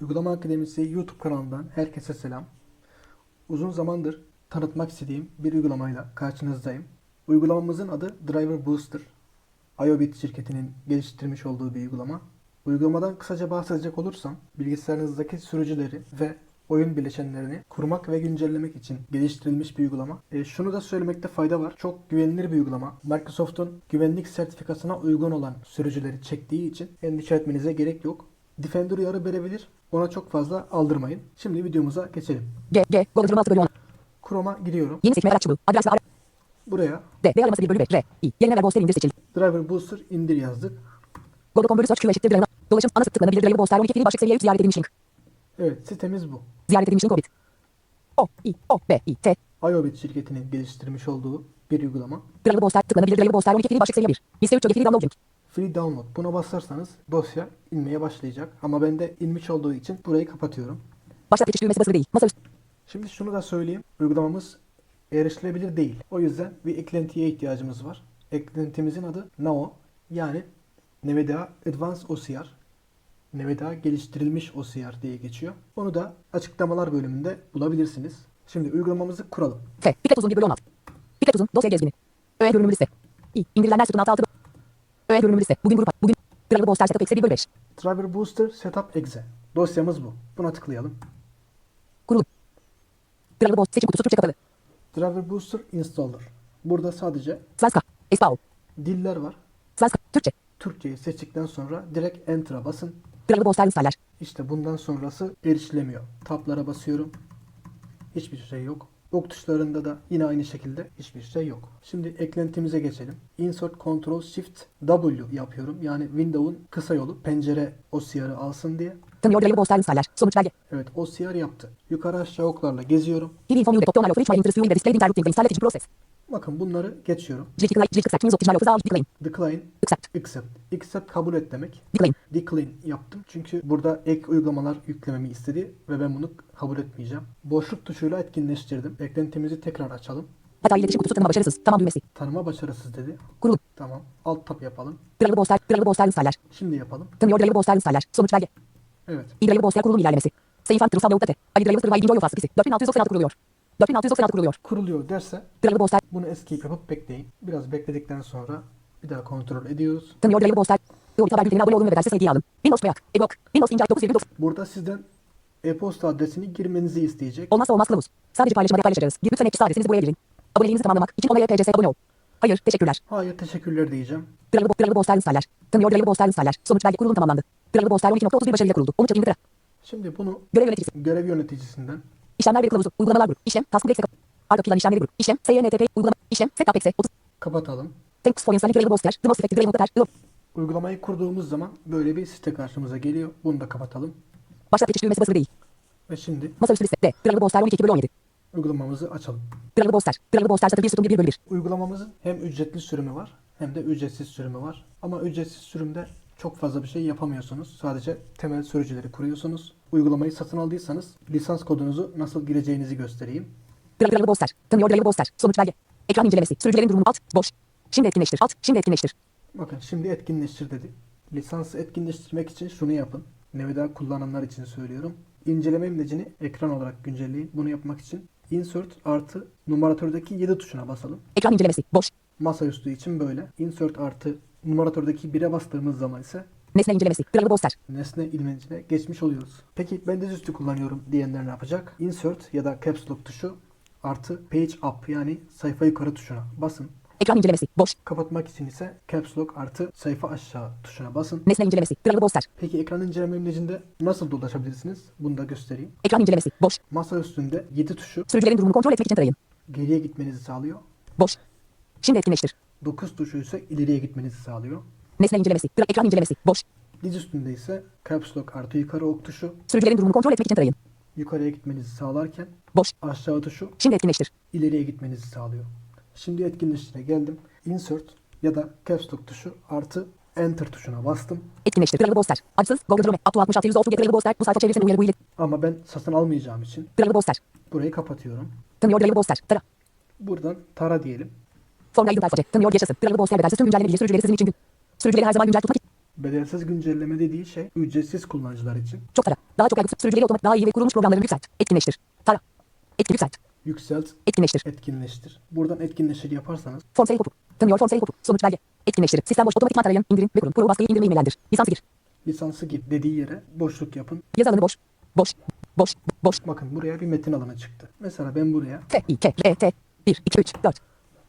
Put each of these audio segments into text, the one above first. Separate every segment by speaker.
Speaker 1: Uygulama Akademisi YouTube kanalından herkese selam. Uzun zamandır tanıtmak istediğim bir uygulamayla karşınızdayım. Uygulamamızın adı Driver Booster. IOBIT şirketinin geliştirmiş olduğu bir uygulama. Uygulamadan kısaca bahsedecek olursam, bilgisayarınızdaki sürücüleri ve oyun bileşenlerini kurmak ve güncellemek için geliştirilmiş bir uygulama. E, şunu da söylemekte fayda var. Çok güvenilir bir uygulama. Microsoft'un güvenlik sertifikasına uygun olan sürücüleri çektiği için endişe etmenize gerek yok. Defender uyarı verebilir. Ona çok fazla aldırmayın. Şimdi videomuza geçelim.
Speaker 2: G, G, Google 26 bölü 10.
Speaker 1: Chrome'a gidiyorum.
Speaker 2: Yeni seçme araç çubuğu. Adres ve ara.
Speaker 1: Buraya
Speaker 2: D, D araması 1 bölü 5. R, I. Yerine ver Bolster indir seçildi.
Speaker 1: Driver Booster indir yazdık.
Speaker 2: Google.com bölü search Q eşittir Driver. Dolaşım ana tıklanabilir Driver Bolster 12 fili başlık seviye 3 ziyaret edilmiş link.
Speaker 1: Evet sitemiz bu.
Speaker 2: Ziyaret edilmiş link Orbit. O, I, O, B, I, T.
Speaker 1: IOBIT şirketinin geliştirmiş olduğu bir uygulama.
Speaker 2: Driver Bolster tıklanabilir Driver Bolster 12 fili başlık seviye 1. Liste 3 öge fili download link.
Speaker 1: Free download. Buna basarsanız dosya inmeye başlayacak. Ama bende inmiş olduğu için burayı kapatıyorum.
Speaker 2: Başlat geçiş düğmesi basılı değil. Masa üstü.
Speaker 1: Şimdi şunu da söyleyeyim. Uygulamamız erişilebilir değil. O yüzden bir eklentiye ihtiyacımız var. Eklentimizin adı NAO. Yani NVDA Advanced OCR. NVDA geliştirilmiş OCR diye geçiyor. Onu da açıklamalar bölümünde bulabilirsiniz. Şimdi uygulamamızı kuralım.
Speaker 2: F. Piklet uzun 1 bölü 16. Piklet uzun. Dosya gezgini. Öğe görünümlü liste. I. İndirilenler sütun 6 6. Öğe görünümlü liste. Bugün grup. Bugün. Driver Bolster setup eksi 1 bölü 5.
Speaker 1: Driver Booster Setup Exe. Dosyamız bu. Buna tıklayalım.
Speaker 2: Kurulu. Driver Bolster seçim kutusu Türkçe kapalı.
Speaker 1: Driver Booster Installer. Burada sadece
Speaker 2: Svenska. Espao.
Speaker 1: diller var.
Speaker 2: Svenska. Türkçe.
Speaker 1: Türkçeyi seçtikten sonra direkt Enter'a basın.
Speaker 2: Driver Bolster installer.
Speaker 1: İşte bundan sonrası erişilemiyor. Tablara basıyorum. Hiçbir şey yok. Ok tuşlarında da yine aynı şekilde hiçbir şey yok. Şimdi eklentimize geçelim. Insert Ctrl Shift W yapıyorum. Yani Windows'un kısa yolu pencere OCR'ı alsın diye.
Speaker 2: Tanıyor Driver Bolster installer. Sonuç belge.
Speaker 1: Evet OCR yaptı. Yukarı aşağı oklarla geziyorum.
Speaker 2: TV info new top for each my interest viewing the display interrupting the installation process.
Speaker 1: Bakın bunları geçiyorum.
Speaker 2: Decline, accept, means optional office, decline,
Speaker 1: Decline,
Speaker 2: accept,
Speaker 1: Accept. Accept kabul et demek.
Speaker 2: decline.
Speaker 1: Decline yaptım. Çünkü burada ek uygulamalar yüklememi istedi ve ben bunu kabul etmeyeceğim. Boşluk tuşuyla etkinleştirdim. Eklentimizi tekrar açalım.
Speaker 2: Hata iletişim kutusu tanıma başarısız. Tamam düğmesi.
Speaker 1: Tanıma başarısız dedi.
Speaker 2: Kurulu.
Speaker 1: Tamam. Alt tab yapalım.
Speaker 2: Driver Bolster, Driver Bolster installer.
Speaker 1: Şimdi yapalım.
Speaker 2: Tanıyor Driver Bolster installer. Sonuç belge.
Speaker 1: Evet.
Speaker 2: İyi Bolster kurulum ilerlemesi. Sayın Fan Trusal Davut Ali Driver Survive Enjoy Office 4696 kuruluyor. 4696 kuruluyor.
Speaker 1: Kuruluyor derse
Speaker 2: Driver Bolster,
Speaker 1: bunu escape yapıp bekleyin. Biraz bekledikten sonra bir daha kontrol ediyoruz.
Speaker 2: tanıyor Driver Bolster. Doğru haber bültenine abone olun ve bedelsiz hediye alın. Windows Veyak, Ebok, Windows İnce 9 Windows.
Speaker 1: Burada sizden e-posta adresini girmenizi isteyecek.
Speaker 2: Olmazsa olmaz kılavuz. Sadece paylaşımda paylaşacağız. Bir lütfen ekşi adresinizi buraya girin. Aboneliğinizi tamamlamak için onaya PCS'ye abone ol. Hayır, teşekkürler.
Speaker 1: Hayır teşekkürler diyeceğim.
Speaker 2: Driver, Driver Bolster installer. Tanıyor Driver Bolster installer. Sonuç belge kurulum tamamlandı. Driver Bolster 12.31 başarıyla kuruldu. 13 Ekim lira.
Speaker 1: Şimdi bunu
Speaker 2: Görev yöneticisi.
Speaker 1: görev yöneticisinden
Speaker 2: İşlemler veri kılavuzu. Uygulamalar grubu. İşlem. Task Complex. Arka plan işlemleri grubu. İşlem. SYNTP. Uygulama. İşlem. Setup. 30.
Speaker 1: kapatalım.
Speaker 2: Thanks for installing Driver Bolster. The most effective Driver Bolster.
Speaker 1: Uygulamayı kurduğumuz zaman böyle bir site karşımıza geliyor. Bunu da kapatalım.
Speaker 2: Başlat geçiş düğmesi basılı değil.
Speaker 1: Ve şimdi
Speaker 2: Masaüstü liste. D. Driver Bolster 12 bölü 17.
Speaker 1: uygulamamızı açalım.
Speaker 2: Driver Bolster. Driver Bolster satır 1 sütun 1 bölü 1.
Speaker 1: Uygulamamızın hem ücretli sürümü var hem de ücretsiz sürümü var. Ama ücretsiz sürümde çok fazla bir şey yapamıyorsunuz. Sadece temel sürücüleri kuruyorsunuz. Uygulamayı satın aldıysanız lisans kodunuzu nasıl gireceğinizi göstereyim.
Speaker 2: Driver Bolster. Tanıyor Driver Bolster. Sonuç belge. Ekran incelemesi. Sürücülerin durumu alt. Boş. Şimdi etkinleştir. Alt. Şimdi etkinleştir.
Speaker 1: Bakın şimdi etkinleştir dedi. Lisansı etkinleştirmek için şunu yapın. Nevada kullananlar için söylüyorum. İnceleme imlecini ekran olarak güncelleyin. Bunu yapmak için insert artı numaratördeki 7 tuşuna basalım.
Speaker 2: Ekran incelemesi. Boş.
Speaker 1: Masaüstü için böyle. Insert artı numaratördeki 1'e bastığımız zaman ise
Speaker 2: Nesne incelemesi. Driver Bolster.
Speaker 1: nesne ilmencine geçmiş oluyoruz. Peki ben dizüstü kullanıyorum diyenler ne yapacak? Insert ya da Caps Lock tuşu artı Page Up yani sayfa yukarı tuşuna basın.
Speaker 2: Ekran incelemesi. Boş.
Speaker 1: Kapatmak için ise Caps Lock artı sayfa aşağı tuşuna basın.
Speaker 2: Nesne incelemesi. Driver Bolster.
Speaker 1: Peki ekran inceleme imlecinde nasıl dolaşabilirsiniz? Bunu da göstereyim.
Speaker 2: Ekran incelemesi. Boş.
Speaker 1: Masa üstünde 7 tuşu
Speaker 2: Sürücülerin durumunu kontrol etmek için tarayın.
Speaker 1: geriye gitmenizi sağlıyor.
Speaker 2: Boş. Şimdi etkinleştir.
Speaker 1: 9 tuşu ise ileriye gitmenizi sağlıyor.
Speaker 2: Nesne incelemesi. Dra- Ekran incelemesi. Boş.
Speaker 1: Diz üstünde ise Caps Lock artı yukarı ok tuşu
Speaker 2: Sürücülerin durumunu kontrol etmek için tarayın.
Speaker 1: yukarıya gitmenizi sağlarken
Speaker 2: Boş.
Speaker 1: aşağı tuşu
Speaker 2: Şimdi etkinleştir.
Speaker 1: ileriye gitmenizi sağlıyor. Şimdi etkinleştire geldim. Insert ya da Caps Lock tuşu artı Enter tuşuna bastım.
Speaker 2: Etkinleştir. Driver Bolster. Adsız. Google Chrome. Attu 66 yüz olsun. Driver Bolster. Bu sayfa çevresine uyarı bu ilet.
Speaker 1: Ama ben satın almayacağım için
Speaker 2: Driver Bolster.
Speaker 1: burayı kapatıyorum.
Speaker 2: Tanıyor Driver Bolster. Tara.
Speaker 1: Buradan tara diyelim.
Speaker 2: Formla aydın sayfacı. Tanıyor yaşasın. Driver Bolster bedelsiz tüm güncelleme bilgi sürücüleri sizin için gün. Sürücüleri her zaman güncel tutmak.
Speaker 1: Bedelsiz güncelleme dediği şey ücretsiz kullanıcılar için.
Speaker 2: Çok tara. Daha çok aygıt sürücüleri otomatik daha iyi ve kurulmuş programları yükselt. Etkinleştir. Tara. Etkin yükselt.
Speaker 1: Yükselt,
Speaker 2: Etkinleştir.
Speaker 1: etkinleştir. Buradan etkinleştir yaparsanız
Speaker 2: Form seri kopu. Tanıyor form seri kopu. Sonuç belge. Etkinleştir. Sistem boş otomatik tarayın. indirin ve kurun. Kuru baskıyı indirme imellendir. Lisans gir.
Speaker 1: lisansı gir dediği yere boşluk yapın.
Speaker 2: Yazı alanı boş. Boş. Boş. Boş.
Speaker 1: Bakın buraya bir metin alanı çıktı. Mesela ben buraya
Speaker 2: T, I, K, R, T. 1, 2, 3, 4.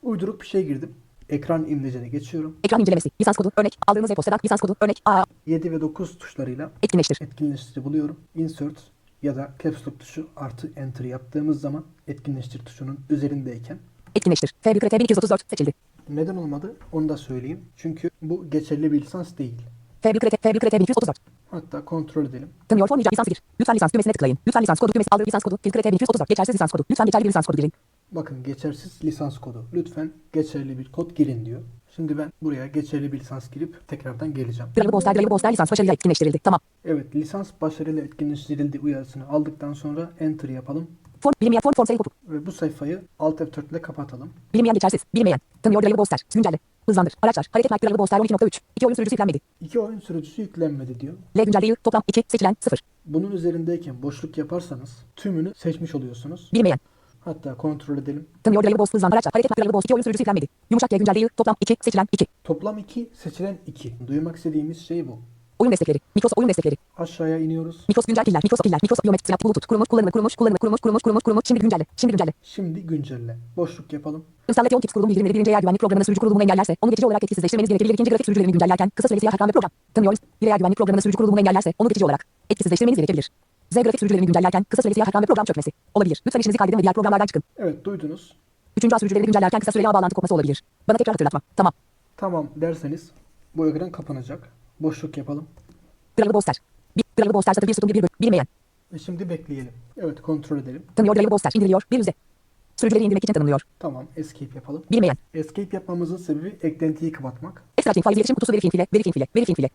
Speaker 1: uyduruk bir şey girdim. Ekran imlecine geçiyorum.
Speaker 2: Ekran incelemesi. Lisans kodu. Örnek. Aldığınız e-postadan lisans kodu. Örnek. A.
Speaker 1: 7 ve 9 tuşlarıyla
Speaker 2: Etkinleştir.
Speaker 1: etkinleştiri buluyorum. Insert ya da caps lock tuşu artı enter yaptığımız zaman etkinleştir tuşunun üzerindeyken
Speaker 2: Etkinleştir. F büyük T 1234 seçildi.
Speaker 1: neden olmadı onu da söyleyeyim. Çünkü bu geçerli bir lisans değil.
Speaker 2: F büyük T, F büyük T 1234.
Speaker 1: Hatta kontrol edelim.
Speaker 2: Tanıyor form lisansı gir. Lütfen lisans düğmesine tıklayın. Lütfen lisans kodu düğmesi aldığı lisans kodu. Filtre T 1234. Geçersiz lisans kodu. Lütfen geçerli bir lisans kodu girin.
Speaker 1: Bakın geçersiz lisans kodu. Lütfen geçerli bir kod girin diyor. Şimdi ben buraya geçerli bir lisans girip tekrardan geleceğim.
Speaker 2: Gravel Poster, Gravel Poster lisans başarıyla etkinleştirildi. Tamam.
Speaker 1: Evet lisans başarıyla etkinleştirildi uyarısını aldıktan sonra enter yapalım.
Speaker 2: Form, bilinmeyen form, form seri kopu.
Speaker 1: Ve bu sayfayı Alt F4 ile kapatalım.
Speaker 2: Bilinmeyen geçersiz. Bilinmeyen. Tanıyor Gravel Poster. Güncelle. Hızlandır. Araçlar. Hareket Mike Gravel Poster 12.3. İki oyun sürücüsü yüklenmedi.
Speaker 1: İki oyun sürücüsü yüklenmedi diyor.
Speaker 2: L güncelliği toplam 2 seçilen 0.
Speaker 1: Bunun üzerindeyken boşluk yaparsanız tümünü seçmiş oluyorsunuz.
Speaker 2: Bilinmeyen.
Speaker 1: Hatta kontrol edelim.
Speaker 2: Tanıyor Gravel Poster hızlandır. Araçlar. Hareket Gravel Poster 2 oyun sürücüsü yüklenmedi. Yumuşak G güncelliği toplam 2 seçilen 2.
Speaker 1: Toplam 2 seçilen 2. Duymak istediğimiz şey bu.
Speaker 2: Oyun destekleri. Microsoft oyun destekleri.
Speaker 1: Aşağıya iniyoruz.
Speaker 2: Microsoft güncel piller. Microsoft piller. Microsoft Biomet Snap Bluetooth. Kurulmuş, kullanımı, kurulmuş, kullanımı, kurulmuş, kurulmuş, kurulmuş, kurulmuş. Şimdi güncelle. Şimdi güncelle.
Speaker 1: Şimdi güncelle. Boşluk yapalım.
Speaker 2: Instalasyon kit kurulum bildirimleri birinci eğer güvenlik programının sürücü kurulumunu engellerse onu geçici olarak etkisizleştirmeniz gerekebilir. İkinci grafik sürücülerini güncellerken kısa süreli siyah ekran ve program. Tanıyoruz. Bir güvenlik programının sürücü kurulumunu engellerse onu geçici olarak etkisizleştirmeniz gerekebilir. Z grafik sürücülerini güncellerken kısa süreli siyah ekran ve program çökmesi. Olabilir. Lütfen işinizi kaydedin ve diğer programlardan çıkın.
Speaker 1: Evet duydunuz.
Speaker 2: Üçüncü ağ sürücülerini güncellerken kısa süreli ağ bağlantı kopması olabilir. Bana tekrar hatırlatma. Tamam.
Speaker 1: Tamam derseniz bu ekran kapanacak. Boşluk yapalım.
Speaker 2: Gravel Poster. Bir Gravel Poster satır bir sütun bir bölüm. Bilinmeyen.
Speaker 1: Ve şimdi bekleyelim. Evet kontrol edelim.
Speaker 2: Tanıyor Gravel Poster. İndiriliyor. Bir yüzde. Sürücüleri indirmek için tanımlıyor.
Speaker 1: Tamam escape yapalım.
Speaker 2: Bilinmeyen.
Speaker 1: Escape yapmamızın sebebi eklentiyi kapatmak.
Speaker 2: Extracting file iletişim kutusu verifin file. Verifin file. Verifin file.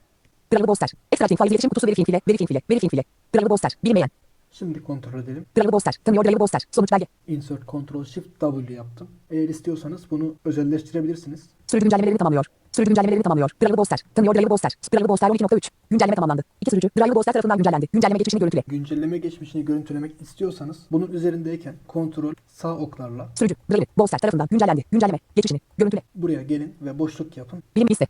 Speaker 2: Gravel Poster. Extracting file iletişim kutusu verifin file. Verifin file. Verifin file. Gravel Poster. Bilinmeyen.
Speaker 1: Şimdi kontrol edelim.
Speaker 2: Gravel Poster. Tanıyor Gravel Poster. Sonuç belge.
Speaker 1: Insert Ctrl Shift W yaptım. Eğer istiyorsanız bunu özelleştirebilirsiniz.
Speaker 2: Sürücü güncellemelerini tamamlıyor. Sürücü güncellemelerini tamamlıyor. Gravel Poster. Tanıyor Gravel Poster. Gravel Poster 12.3. Güncelleme tamamlandı. İki sürücü. Gravel Poster tarafından güncellendi. Güncelleme geçmişini görüntüle.
Speaker 1: Güncelleme geçmişini görüntülemek istiyorsanız bunun üzerindeyken kontrol sağ oklarla
Speaker 2: Sürücü. Gravel Poster tarafından güncellendi. Güncelleme. Geçmişini görüntüle.
Speaker 1: buraya gelin ve boşluk yapın.
Speaker 2: Bilim liste.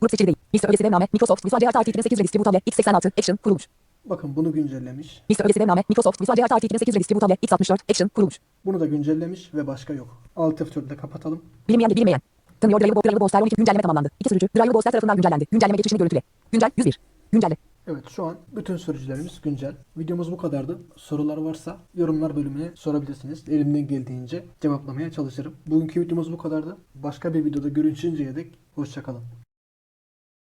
Speaker 2: Grup seçili değil. Liste ögesi devname. Microsoft Visual Art 2008 Redistributable X86 Action kurulmuş.
Speaker 1: Bakın bunu güncellemiş.
Speaker 2: Liste ögesi devname. Microsoft Visual Art 2008 Redistributable X64 Action kurulmuş.
Speaker 1: Bunu da güncellemiş ve başka yok. Alt F4 ile kapatalım.
Speaker 2: Bilinmeyen de bilinmeyen. Tanıyor Gravel Gravel Poster 12 güncelleme tamamlandı. İki sürücü. Gravel Poster tarafından güncellendi. Güncelleme geçmişini görüntüle. Güncel 101. Güncelle.
Speaker 1: Evet şu an bütün sürücülerimiz güncel. Videomuz bu kadardı. Sorular varsa yorumlar bölümüne sorabilirsiniz. Elimden geldiğince cevaplamaya çalışırım. Bugünkü videomuz bu kadardı. Başka bir videoda görüşünceye dek hoşçakalın.